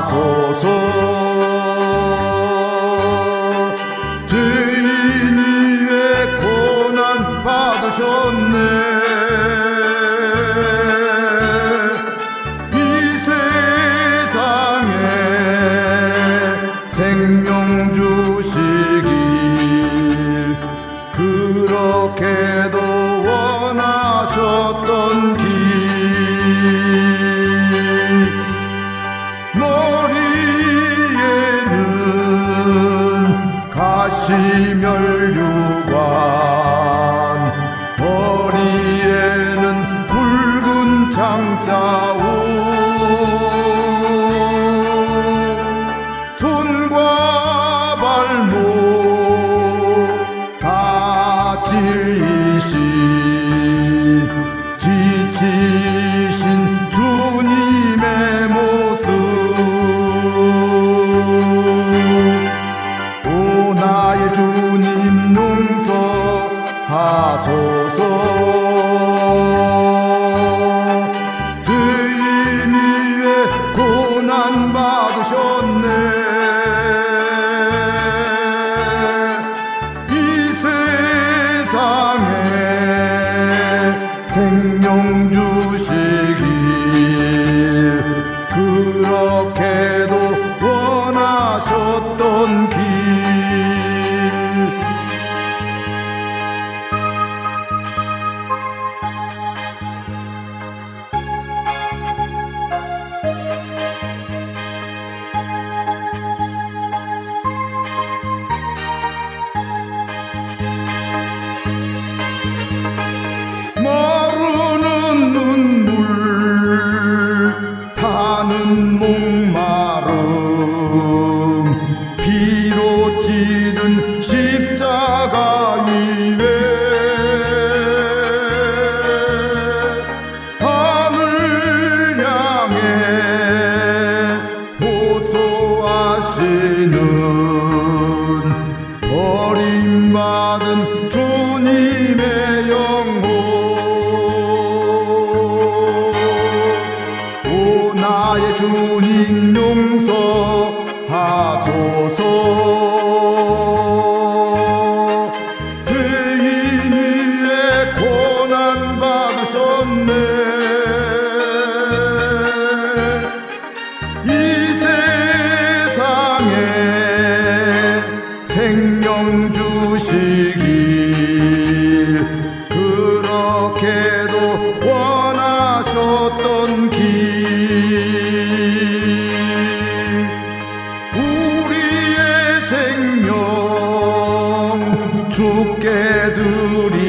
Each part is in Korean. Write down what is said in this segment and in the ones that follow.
하소서 죄인의 고난 받으셨네. 이 세상에 생명 주시길 그렇게도 원하셨던 가시멸류관. 허리에는 붉은 장자우 손과 발목 다 찔리신 지치신 주님 타는 목마름 피로 찌든 십자가 위에 하늘 향해 호소하시는 하소서 죄인 위에 고난 받으셨네. 이 세상에 생명 주 죽게 드리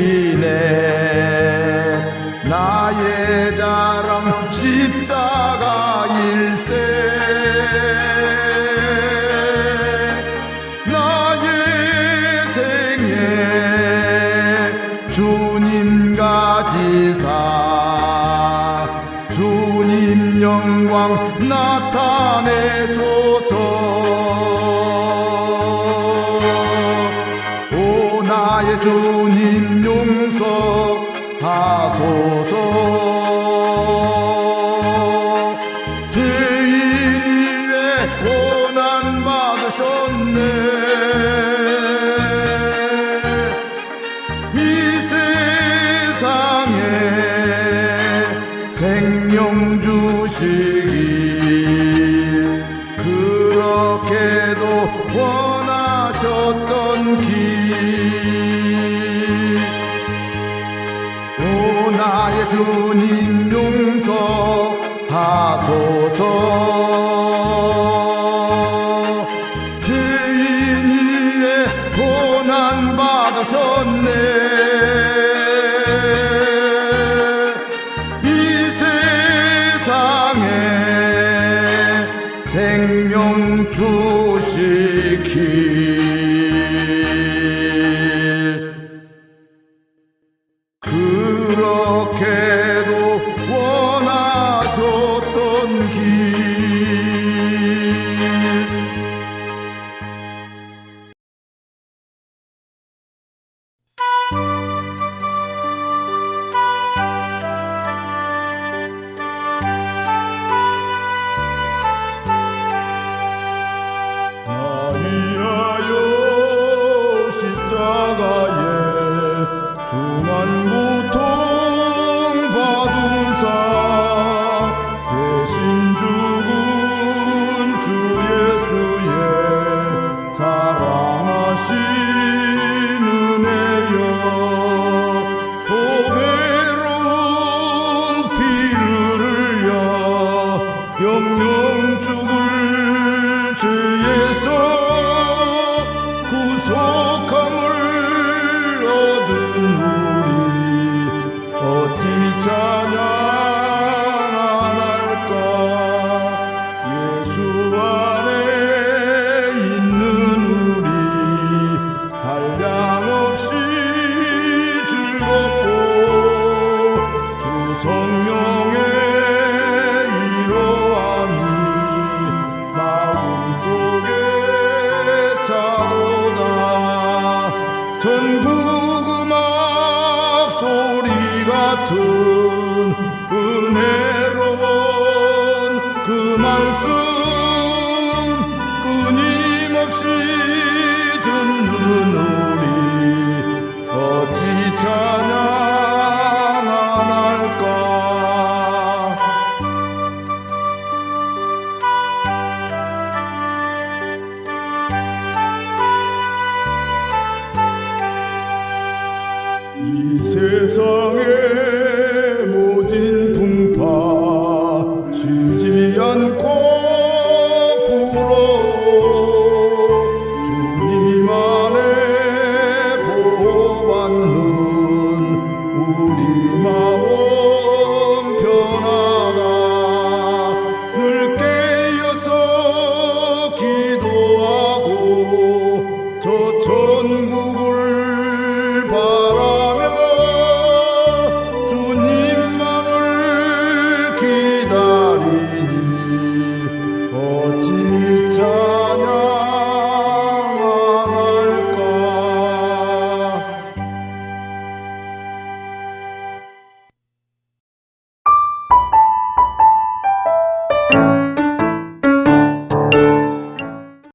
나의 주님 용서하소서. 죄인이 왜 고난 받으셨네? 이 세상에 생명 주시 주님 용서하소서. 죄인 위에 고난 받으셨네. 이 세상에 생명 주시길. 그렇 yum yum çubuk 그 말씀 끊임없이 듣는